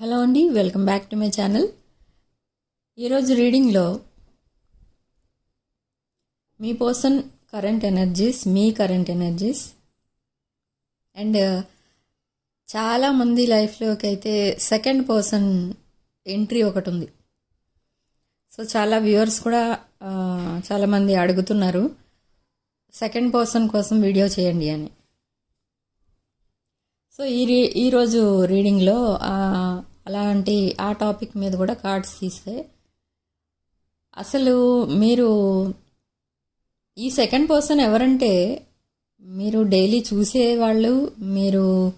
Hello అండి welcome back to my channel. ఈరోజు రీడింగ్లో మీ పర్సన్ కరెంట్ ఎనర్జీస్ మీ కరెంట్ ఎనర్జీస్ అండ్ చాలామంది లైఫ్లోకి అయితే సెకండ్ పర్సన్ ఎంట్రీ ఒకటి ఉంది. సో చాలా వ్యూవర్స్ కూడా చాలామంది అడుగుతున్నారు సెకండ్ పర్సన్ కోసం వీడియో చేయండి అని. సో ఈ రీ ఈరోజు రీడింగ్లో అలాంటి ఆ టాపిక్ మీద కూడా కార్డ్స్ తీస్తే అసలు మీరు ఈ సెకండ్ పర్సన్ ఎవరంటే మీరు డైలీ చూసేవాళ్ళు మీరు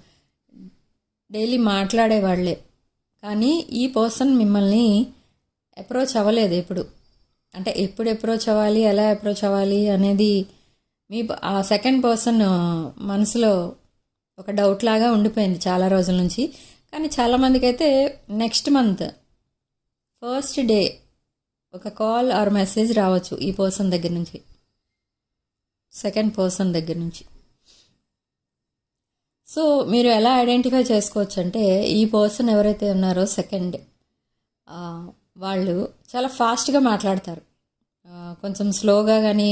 డైలీ మాట్లాడే వాళ్ళే కానీ ఈ పర్సన్ మిమ్మల్ని అప్రోచ్ అవ్వలేదు ఎప్పుడు. అంటే ఎప్పుడు అప్రోచ్ అవ్వాలి ఎలా అప్రోచ్ అవ్వాలి అనేది మీ ఆ సెకండ్ పర్సన్ మనసులో ఒక డౌట్ లాగా ఉండిపోయింది చాలా రోజుల నుంచి. కానీ చాలామందికి అయితే నెక్స్ట్ మంత్ ఫస్ట్ డే ఒక కాల్ ఆర్ మెసేజ్ రావచ్చు ఈ పర్సన్ దగ్గర నుంచి. సెకండ్ పర్సన్ దగ్గర నుంచి. సో మీరు ఎలా ఐడెంటిఫై చేసుకోవచ్చు అంటే ఈ పర్సన్ ఎవరైతే ఉన్నారో సెకండ్ వాళ్ళు చాలా ఫాస్ట్గా మాట్లాడతారు. కొంచెం స్లోగా కానీ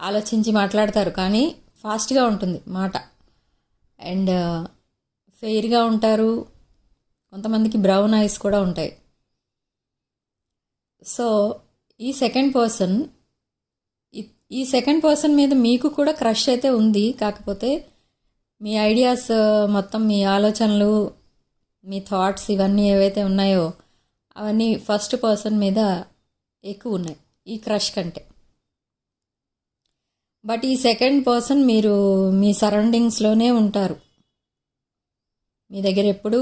ఆలోచించి మాట్లాడతారు. కానీ ఫాస్ట్గా ఉంటుంది మాట. అండ్ ఫెయిర్గా ఉంటారు. కొంతమందికి బ్రౌన్ ఐస్ కూడా ఉంటాయి. సో ఈ సెకండ్ పర్సన్ ఈ సెకండ్ పర్సన్ మీద మీకు కూడా క్రష్ అయితే ఉంది. కాకపోతే మీ ఐడియాస్ మొత్తం మీ ఆలోచనలు మీ థాట్స్ ఇవన్నీ ఏవైతే ఉన్నాయో అవన్నీ ఫస్ట్ పర్సన్ మీద ఎక్కువ ఉన్నాయి. ఈ క్రష్ కంటే. బట్ ఈ సెకండ్ పర్సన్ మీరు మీ సరౌండింగ్స్లోనే ఉంటారు. మీ దగ్గర ఎప్పుడు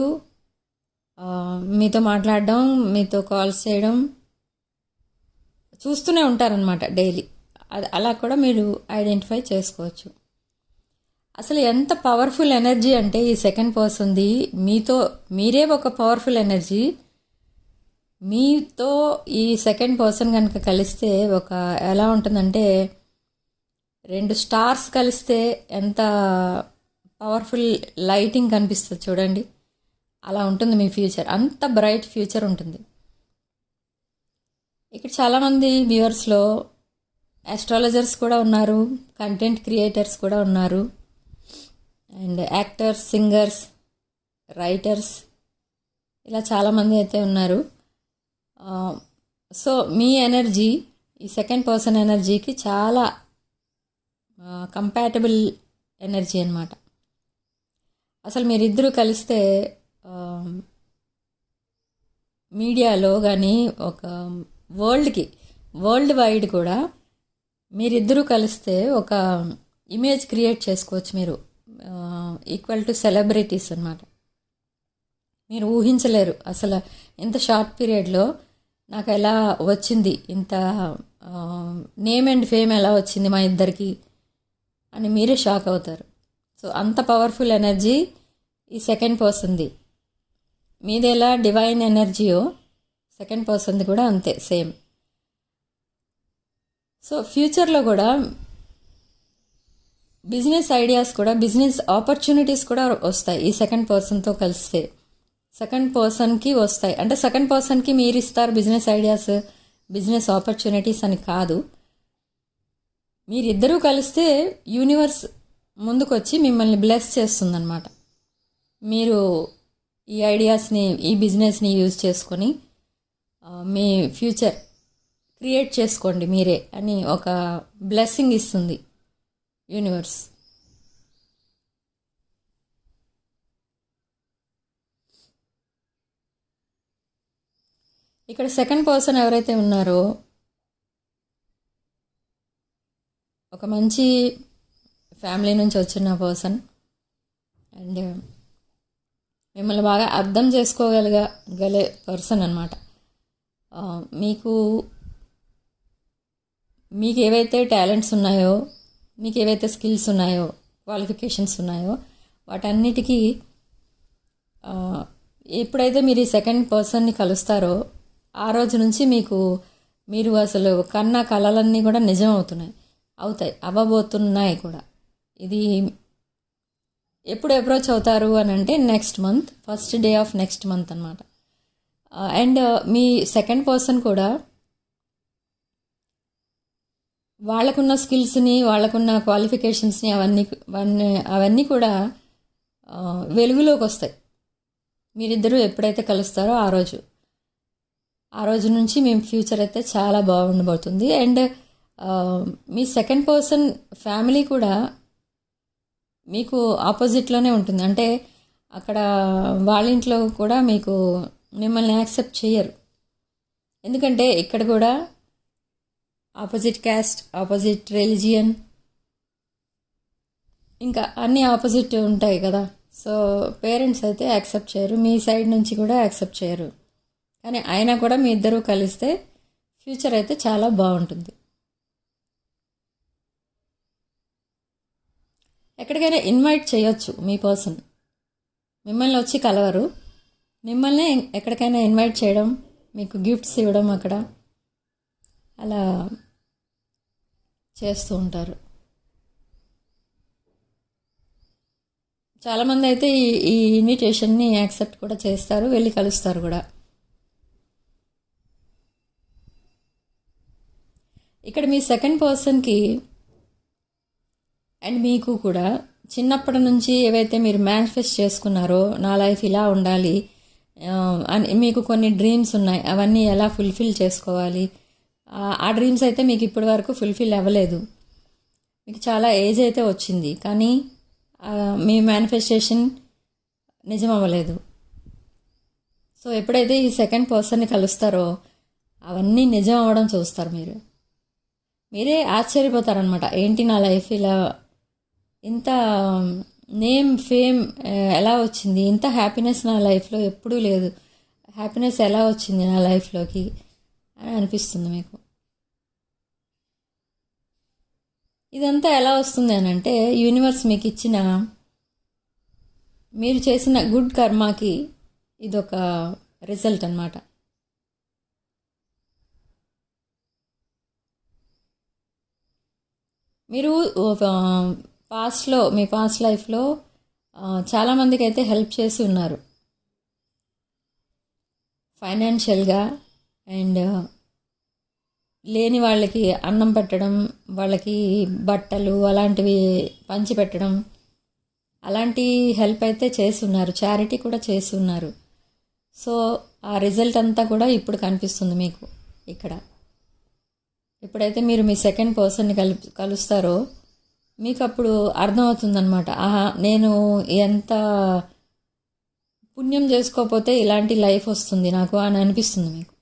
మీతో మాట్లాడడం మీతో కాల్స్ చేయడం చూస్తూనే ఉంటారనమాట డైలీ అది అలా కూడా మీరు ఐడెంటిఫై చేసుకోవచ్చు. అసలు ఎంత పవర్ఫుల్ ఎనర్జీ అంటే ఈ సెకండ్ పర్సన్ది మీతో మీరే ఒక పవర్ఫుల్ ఎనర్జీ మీతో ఈ సెకండ్ పర్సన్ కనుక కలిస్తే ఒక ఎలా ఉంటుందంటే రెండు స్టార్స్ కలిస్తే ఎంత పవర్ఫుల్ లైటింగ్ కనిపిస్తుంది చూడండి. అలా ఉంటుంది మీ ఫ్యూచర్. అంత బ్రైట్ ఫ్యూచర్ ఉంటుంది. ఇక్కడ చాలామంది వ్యూవర్స్లో ఆస్ట్రాలజర్స్ కూడా ఉన్నారు కంటెంట్ క్రియేటర్స్ కూడా ఉన్నారు. అండ్ యాక్టర్స్ సింగర్స్ రైటర్స్ ఇలా చాలామంది అయితే ఉన్నారు. సో మీ ఎనర్జీ ఈ సెకండ్ పర్సన్ ఎనర్జీకి చాలా కంపాటబుల్ ఎనర్జీ అనమాట అసలు మీరిద్దరూ కలిస్తే మీడియాలో కానీ ఒక వరల్డ్కి వరల్డ్ వైడ్ కూడా మీరిద్దరూ కలిస్తే ఒక ఇమేజ్ క్రియేట్ చేసుకోవచ్చు మీరు. ఈక్వల్ టు సెలబ్రిటీస్ అనమాట మీరు ఊహించలేరు. అసలు ఇంత షార్ట్ పీరియడ్లో నాకు ఎలా వచ్చింది? ఇంత నేమ్ అండ్ ఫేమ్ ఎలా వచ్చింది మా ఇద్దరికి? అని మీరే షాక్ అవుతారు. సో అంత పవర్ఫుల్ ఎనర్జీ ఈ సెకండ్ పర్సన్ది మీది ఎలా డివైన్ ఎనర్జీయో సెకండ్ పర్సన్ది కూడా అంతే సేమ్ సో ఫ్యూచర్లో కూడా బిజినెస్ ఐడియాస్ కూడా బిజినెస్ ఆపర్చునిటీస్ కూడా వస్తాయి ఈ సెకండ్ పర్సన్తో కలిస్తే. సెకండ్ పర్సన్కి వస్తాయి. అంటే సెకండ్ పర్సన్కి మీరు ఇస్తారు బిజినెస్ ఐడియాస్ బిజినెస్ ఆపర్చునిటీస్ అని కాదు. మీరిద్దరూ కలిస్తే యూనివర్స్ ముందుకొచ్చి మిమ్మల్ని బ్లెస్ చేస్తుందన్నమాట. మీరు ఈ ఐడియాస్ని ఈ బిజినెస్ని యూజ్ చేసుకొని మీ ఫ్యూచర్ క్రియేట్ చేసుకోండి మీరే అని ఒక బ్లెస్సింగ్ ఇస్తుంది యూనివర్స్. ఇక్కడ సెకండ్ పర్సన్ ఎవరైతే ఉన్నారో ఒక మంచి ఫ్యామిలీ నుంచి వచ్చిన పర్సన్. అండ్ మిమ్మల్ని బాగా అర్థం చేసుకోగలిగా గలే పర్సన్ అనమాట మీకు మీకు ఏవైతే టాలెంట్స్ ఉన్నాయో మీకు ఏవైతే స్కిల్స్ ఉన్నాయో క్వాలిఫికేషన్స్ ఉన్నాయో వాటన్నిటికీ ఎప్పుడైతే మీరు ఈ సెకండ్ పర్సన్ని కలుస్తారో ఆ రోజు నుంచి మీకు మీరు అసలు కన్న కళలన్నీ కూడా నిజం అవుతున్నాయి అవుతాయి అవ్వబోతున్నాయి కూడా. ఇది ఎప్పుడు అప్రోచ్ అవుతారు అని అంటే next month first day of next month అనమాట అండ్ మీ సెకండ్ పర్సన్ కూడా వాళ్ళకున్న స్కిల్స్ని వాళ్ళకున్న క్వాలిఫికేషన్స్ని అవన్నీ అవన్నీ అవన్నీ కూడా uh, వెలుగులోకి వస్తాయి. మీరిద్దరూ ఎప్పుడైతే కలుస్తారో ఆ రోజు. ఆ రోజు నుంచి మేము ఫ్యూచర్ అయితే చాలా బాగుండబోతుంది. అండ్ Uh, మీ సెకండ్ పర్సన్ ఫ్యామిలీ కూడా మీకు ఆపోజిట్లోనే ఉంటుంది. అంటే అక్కడ వాళ్ళ ఇంట్లో కూడా మీకు మిమ్మల్ని యాక్సెప్ట్ చేయరు ఎందుకంటే ఇక్కడ కూడా ఆపోజిట్ క్యాస్ట్ ఆపోజిట్ రిలీజియన్ ఇంకా అన్ని ఆపోజిట్ ఉంటాయి కదా. సో పేరెంట్స్ అయితే యాక్సెప్ట్ చేయరు. మీ సైడ్ నుంచి కూడా యాక్సెప్ట్ చేయరు. కానీ అయినా కూడా మీ ఇద్దరూ కలిస్తే ఫ్యూచర్ అయితే చాలా బాగుంటుంది. ఎక్కడికైనా ఇన్వైట్ చేయొచ్చు మీ పర్సన్ మిమ్మల్ని వచ్చి కలవరు. మిమ్మల్ని ఎక్కడికైనా ఇన్వైట్ చేయడం మీకు గిఫ్ట్స్ ఇవ్వడం అక్కడ అలా చేస్తూ ఉంటారు. చాలామంది అయితే ఈ ఈ ఇన్విటేషన్ని యాక్సెప్ట్ కూడా చేస్తారు వెళ్ళి కలుస్తారు కూడా. ఇక్కడ మీ సెకండ్ పర్సన్కి అండ్ మీకు కూడా చిన్నప్పటి నుంచి ఏవైతే మీరు మేనిఫెస్ట్ చేసుకున్నారో నా లైఫ్ ఇలా ఉండాలి. Um, అని మీకు కొన్ని డ్రీమ్స్ ఉన్నాయి. అవన్నీ ఎలా ఫుల్ఫిల్ చేసుకోవాలి? ఆ- డ్రీమ్స్ అయితే మీకు ఇప్పటి వరకు ఫుల్ఫిల్ అవ్వలేదు. మీకు చాలా ఏజ్ అయితే వచ్చింది. కానీ మీ మేనిఫెస్టేషన్ నిజం అవ్వలేదు. సో ఎప్పుడైతే ఈ సెకండ్ పర్సన్ని కలుస్తారో అవన్నీ నిజం అవ్వడం చూస్తారు మీరు. మీరే ఆశ్చర్యపోతారనమాట ఏంటి నా లైఫ్ ఇలా ఇంత నేమ్ ఫేమ్ ఎలా వచ్చింది? ఇంత హ్యాపీనెస్ నా లైఫ్లో ఎప్పుడూ లేదు. హ్యాపీనెస్ ఎలా వచ్చింది నా లైఫ్లోకి అని అనిపిస్తుంది మీకు. ఇదంతా ఎలా వస్తుంది అని అంటే యూనివర్స్ మీకు ఇచ్చిన మీరు చేసిన గుడ్ కర్మాకి ఇదొక రిజల్ట్ అనమాట మీరు పాస్ట్లో మీ పాస్ట్ లైఫ్లో చాలామందికి అయితే హెల్ప్ చేసి ఉన్నారు. ఫైనాన్షియల్గా అండ్ లేని వాళ్ళకి అన్నం పెట్టడం వాళ్ళకి బట్టలు అలాంటివి పంచి పెట్టడం అలాంటి హెల్ప్ అయితే చేసి ఉన్నారు. చారిటీ కూడా చేసి ఉన్నారు. సో ఆ రిజల్ట్ అంతా కూడా ఇప్పుడు కనిపిస్తుంది మీకు ఇక్కడ. ఎప్పుడైతే మీరు మీ సెకండ్ పర్సన్ని కలు కలుస్తారో మీకు అప్పుడు అర్థమవుతుందనమాట ఆహా నేను ఎంత పుణ్యం చేసుకోకపోతే ఇలాంటి లైఫ్ వస్తుంది నాకు అని అనిపిస్తుంది మీకు.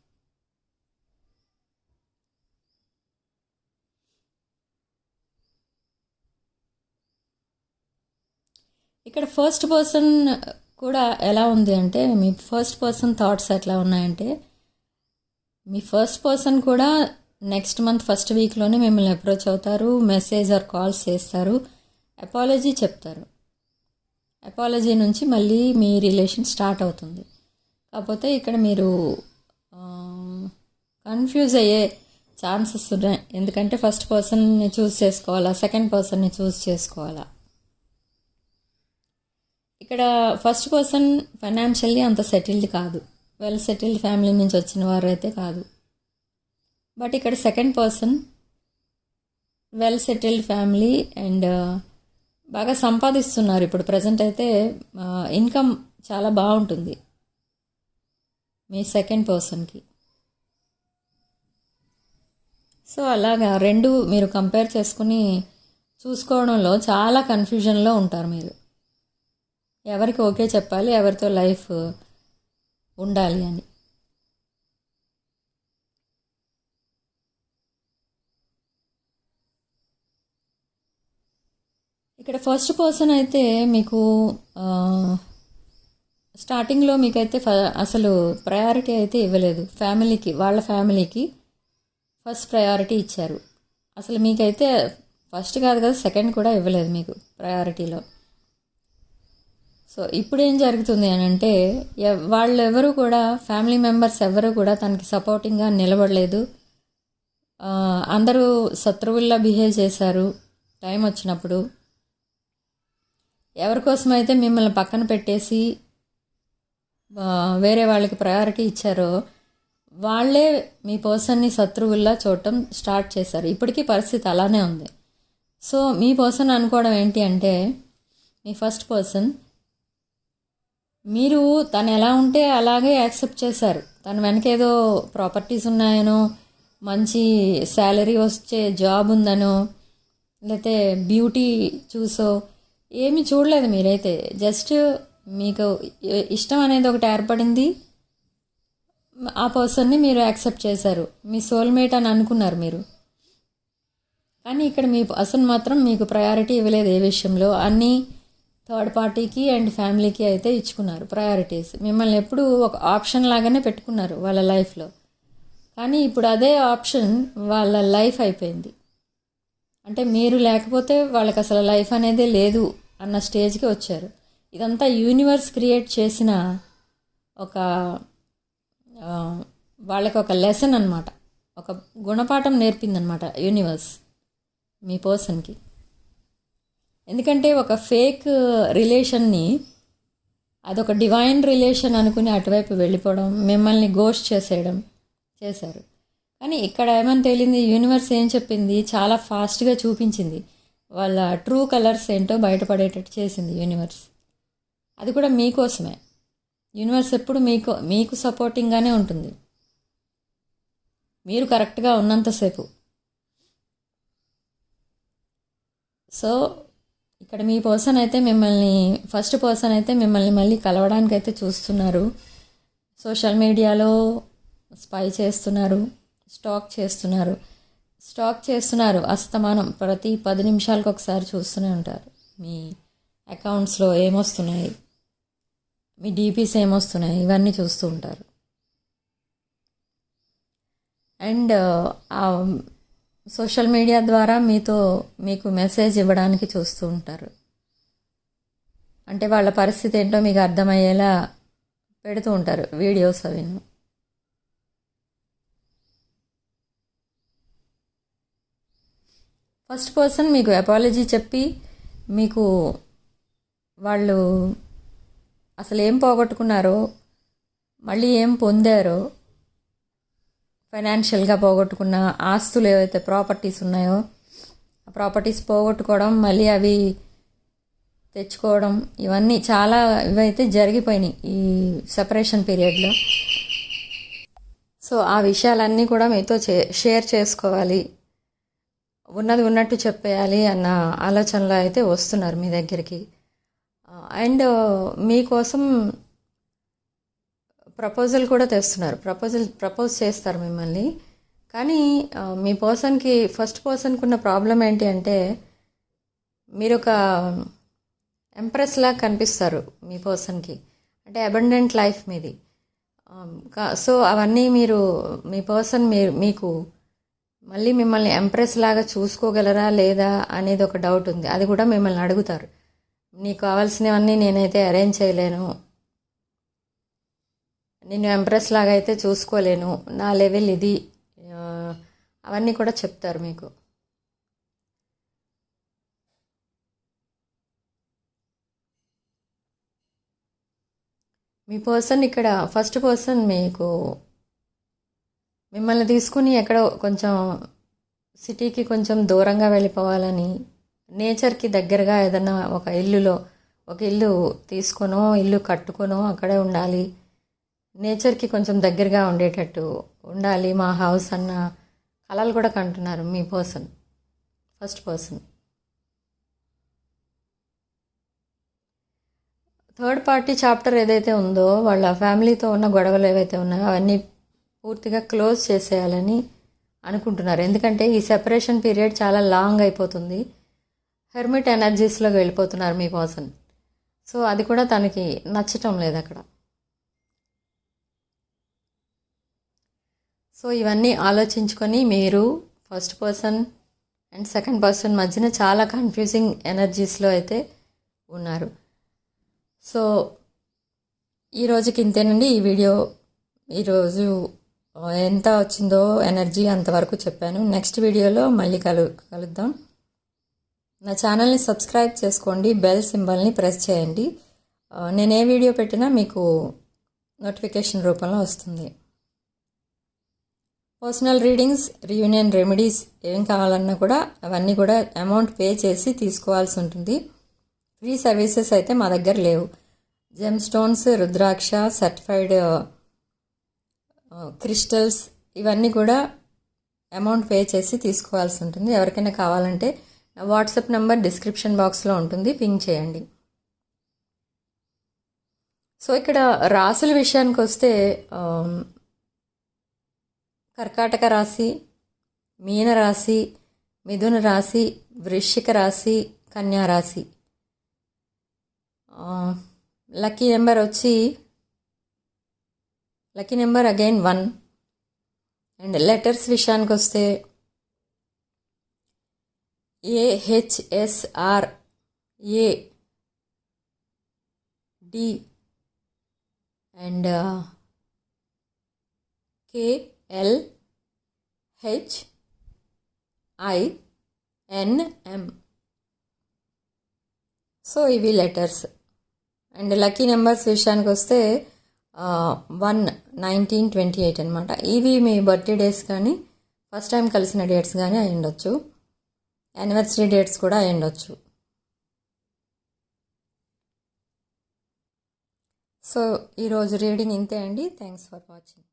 ఇక్కడ ఫస్ట్ పర్సన్ కూడా ఎలా ఉంది అంటే మీ ఫస్ట్ పర్సన్ థాట్స్ ఎట్లా ఉన్నాయంటే మీ ఫస్ట్ పర్సన్ కూడా నెక్స్ట్ మంత్ ఫస్ట్ వీక్లోనే మిమ్మల్ని అప్రోచ్ అవుతారు మెసేజ్ ఆర్ కాల్స్ చేస్తారు అపాలజీ చెప్తారు. అపాలజీ నుంచి మళ్ళీ మీ రిలేషన్ స్టార్ట్ అవుతుంది. కాకపోతే ఇక్కడ మీరు కన్ఫ్యూజ్ అయ్యే ఛాన్సెస్ ఉన్నాయి. ఎందుకంటే ఫస్ట్ పర్సన్ని చూస్ చేసుకోవాలా సెకండ్ పర్సన్ని చూస్ చేసుకోవాలా. ఇక్కడ ఫస్ట్ పర్సన్ ఫైనాన్షియల్లీ అంత సెటిల్డ్ కాదు. వెల్ సెటిల్డ్ ఫ్యామిలీ నుంచి వచ్చిన వారు అయితే కాదు. బట్ ఇక్కడ second person well settled family and బాగా సంపాదిస్తున్నారు. ఇప్పుడు ప్రజెంట్ అయితే ఇన్కమ్ చాలా బాగుంటుంది మీ సెకండ్ పర్సన్కి. సో అలాగా రెండు మీరు కంపేర్ చేసుకుని చూసుకోవడంలో చాలా కన్ఫ్యూజన్లో ఉంటారు మీరు. ఎవరికి ఓకే చెప్పాలి ఎవరితో లైఫ్ ఉండాలి అని. ఇక్కడ ఫస్ట్ పర్సన్ అయితే మీకు స్టార్టింగ్లో మీకైతే ఫ అసలు ప్రయారిటీ అయితే ఇవ్వలేదు. ఫ్యామిలీకి వాళ్ళ ఫ్యామిలీకి ఫస్ట్ ప్రయారిటీ ఇచ్చారు. అసలు మీకైతే ఫస్ట్ కాదు కదా సెకండ్ కూడా ఇవ్వలేదు మీకు ప్రయారిటీలో సో ఇప్పుడు ఏం జరుగుతుంది అని అంటే ఎవ్- వాళ్ళు ఎవరు కూడా ఫ్యామిలీ మెంబర్స్ ఎవరు కూడా తనకి సపోర్టింగ్గా నిలబడలేదు. అందరూ శత్రువుల్లా బిహేవ్ చేశారు. టైం వచ్చినప్పుడు ఎవరికోసమైతే మిమ్మల్ని పక్కన పెట్టేసి వేరే వాళ్ళకి ప్రయారిటీ ఇచ్చారో వాళ్ళే మీ పర్సన్ని శత్రువుల్లా చూడటం స్టార్ట్ చేశారు. ఇప్పటికీ పరిస్థితి అలానే ఉంది. సో మీ పర్సన్ అనుకోవడం ఏంటి అంటే మీ ఫస్ట్ పర్సన్ మీరు తను ఎలా ఉంటే అలాగే యాక్సెప్ట్ చేశారు. తన వెనక ఏదో ప్రాపర్టీస్ ఉన్నాయనో మంచి శాలరీ వచ్చే జాబ్ ఉందనో లేకపోతే బ్యూటీ చూసో ఏమీ చూడలేదు మీరైతే. జస్ట్ మీకు ఇష్టం అనేది ఒకటి ఏర్పడింది. ఆ పర్సన్ని మీరు యాక్సెప్ట్ చేశారు. మీ సోల్మేట్ అని అనుకున్నారు మీరు. కానీ ఇక్కడ మీ పర్సన్ మాత్రం మీకు ప్రయారిటీ ఇవ్వలేదు ఏ విషయంలో. అన్నీ థర్డ్ పార్టీకి అండ్ ఫ్యామిలీకి అయితే ఇచ్చుకున్నారు ప్రయారిటీస్. మిమ్మల్ని ఎప్పుడు ఒక ఆప్షన్ లాగానే పెట్టుకున్నారు వాళ్ళ లైఫ్లో. కానీ ఇప్పుడు అదే ఆప్షన్ వాళ్ళ లైఫ్ అయిపోయింది. అంటే మీరు లేకపోతే వాళ్ళకి అసలు లైఫ్ అనేదే లేదు అన్న స్టేజ్కి వచ్చారు. ఇదంతా యూనివర్స్ క్రియేట్ చేసిన ఒక వాళ్ళకి ఒక లెసన్ అనమాట ఒక గుణపాఠం నేర్పిందనమాట యూనివర్స్ మీ పర్సన్కి. ఎందుకంటే ఒక ఫేక్ రిలేషన్ని అదొక డివైన్ రిలేషన్ అనుకుని అటువైపు వెళ్ళిపోవడం మిమ్మల్ని గోస్ట్ చేసేయడం చేశారు. కానీ ఇక్కడ ఏమని తేలింది? యూనివర్స్ ఏం చెప్పింది? చాలా ఫాస్ట్గా చూపించింది. వాళ్ళ ట్రూ కలర్స్ ఏంటో బయటపడేటట్టు చేసింది యూనివర్స్ అది కూడా మీకోసమే. యూనివర్స్ ఎప్పుడు మీకు మీకు సపోర్టింగ్గానే ఉంటుంది. మీరు కరెక్ట్గా ఉన్నంతసేపు సో ఇక్కడ మీ పర్సన్ అయితే మిమ్మల్ని ఫస్ట్ పర్సన్ అయితే మిమ్మల్ని మళ్ళీ కలవడానికైతే చూస్తున్నారు. సోషల్ మీడియాలో స్పై చేస్తున్నారు. స్టాక్ చేస్తున్నారు. స్టాక్ చేస్తున్నారు. అస్తమానం. ప్రతి పది నిమిషాలకు ఒకసారి చూస్తూనే ఉంటారు. మీ అకౌంట్స్లో ఏమొస్తున్నాయి? మీ డీపీస్ ఏమొస్తున్నాయి? ఇవన్నీ చూస్తూ ఉంటారు. అండ్ సోషల్ మీడియా ద్వారా మీతో మీకు మెసేజ్ ఇవ్వడానికి చూస్తూ ఉంటారు. అంటే వాళ్ళ పరిస్థితి ఏంటో మీకు అర్థమయ్యేలా పెడుతూ ఉంటారు వీడియోస్ అవి ఫస్ట్ పర్సన్ మీకు అపాలజీ చెప్పి మీకు వాళ్ళు అసలు ఏం పోగొట్టుకున్నారో మళ్ళీ ఏం పొందారో ఫైనాన్షియల్గా పోగొట్టుకున్న ఆస్తులు ఏవైతే ప్రాపర్టీస్ ఉన్నాయో ఆ ప్రాపర్టీస్ పోగొట్టుకోవడం మళ్ళీ అవి తెచ్చుకోవడం ఇవన్నీ చాలా ఇవైతే జరిగిపోయినాయి ఈ సెపరేషన్ పీరియడ్లో సో ఆ విషయాలన్నీ కూడా మీతో చే షేర్ చేసుకోవాలి. ఉన్నది ఉన్నట్టు చెప్పేయాలి అన్న ఆలోచనలో అయితే వస్తున్నారు మీ దగ్గరికి. అండ్ మీకోసం ప్రపోజల్ కూడా తెస్తున్నారు. ప్రపోజల్ ప్రపోజ్ చేస్తారు మిమ్మల్ని. కానీ మీ పర్సన్కి ఫస్ట్ పర్సన్కి ఉన్న ప్రాబ్లం ఏంటి అంటే మీరు ఒక ఎంప్రెస్ లాగా కనిపిస్తారు మీ పర్సన్కి. అంటే అబండెంట్ లైఫ్ మీది. సో అవన్నీ మీరు మీ పర్సన్ మీరు మీకు మళ్ళీ మిమ్మల్ని ఎంప్రెస్ లాగా చూసుకోగలరా లేదా అనేది ఒక డౌట్ ఉంది. అది కూడా మిమ్మల్ని అడుగుతారు. నీకు కావాల్సినవన్నీ నేనైతే అరేంజ్ చేయలేను. నేను ఎంప్రెస్ లాగా అయితే చూసుకోలేను. నా లెవెల్ ఇది. అవన్నీ కూడా చెప్తారు మీకు. మీ పర్సన్ ఇక్కడ ఫస్ట్ పర్సన్ మీకు మిమ్మల్ని తీసుకుని ఎక్కడో కొంచెం సిటీకి కొంచెం దూరంగా వెళ్ళిపోవాలని నేచర్కి దగ్గరగా ఏదైనా ఒక ఇల్లులో ఒక ఇల్లు తీసుకొనో ఇల్లు కట్టుకొనో అక్కడే ఉండాలి. నేచర్కి కొంచెం దగ్గరగా ఉండేటట్టు ఉండాలి. మా హౌస్ అన్న కళలు కూడా కంటున్నారు మీ person first person. Third party chapter ఏదైతే ఉందో వాళ్ళ ఫ్యామిలీతో ఉన్న గొడవలు ఏవైతే ఉన్నాయో అవన్నీ పూర్తిగా క్లోజ్ చేసేయాలని అనుకుంటున్నారు. ఎందుకంటే ఈ సెపరేషన్ పీరియడ్ చాలా లాంగ్ అయిపోతుంది. హెర్మిట్ ఎనర్జీస్లోకి వెళ్ళిపోతున్నారు మీ పర్సన్. సో అది కూడా తనకి నచ్చటం లేదు అక్కడ. సో ఇవన్నీ ఆలోచించుకొని మీరు first person and second person మధ్యన చాలా కన్ఫ్యూజింగ్ ఎనర్జీస్లో అయితే ఉన్నారు. సో ఈ రోజుకి ఇంతేనండి. ఈ వీడియో ఈరోజు ఎంత వచ్చిందో ఎనర్జీ అంతవరకు చెప్పాను. నెక్స్ట్ వీడియోలో మళ్ళీ కలు కలుద్దాం. నా ఛానల్ని సబ్స్క్రైబ్ చేసుకోండి బెల్ సింబల్ని ప్రెస్ చేయండి. నేను ఏ వీడియో పెట్టినా మీకు నోటిఫికేషన్ రూపంలో వస్తుంది. పర్సనల్ రీడింగ్స్ రీయూనియన్ రెమెడీస్ ఏం కావాలన్నా కూడా అవన్నీ కూడా అమౌంట్ పే చేసి తీసుకోవాల్సి ఉంటుంది. ఫ్రీ సర్వీసెస్ అయితే మా దగ్గర లేవు. Gem stones rudraksha certified crystals ఇవన్నీ కూడా అమౌంట్ పే చేసి తీసుకోవాల్సి ఉంటుంది. ఎవరికైనా కావాలంటే నా వాట్సాప్ నెంబర్ డిస్క్రిప్షన్ బాక్స్లో ఉంటుంది. పింగ్ చేయండి. సో ఇక్కడ రాసుల విషయానికి వస్తే కర్కాటక రాశి మీన రాశి మిథున రాశి వృశ్చిక రాశి కన్యా రాశి. లక్కీ నెంబర్ వచ్చి lucky number again one and letters విషయానికి వస్తే AHSR A D and KL H I NM so ఇవి లెటర్స్ అండ్ లక్కీ నెంబర్స్ విషయానికి వస్తే వన్ నైన్టీన్ ట్వంటీ ఎయిట్ అనమాట ఇవి మీ బర్త్డే డేస్ కానీ ఫస్ట్ టైం కలిసిన డేట్స్ కానీ అయి ఉండొచ్చు. యానివర్సరీ డేట్స్ కూడా అయి ఉండొచ్చు. సో ఈరోజు రీడింగ్ ఇంతే అండి. Thanks for watching.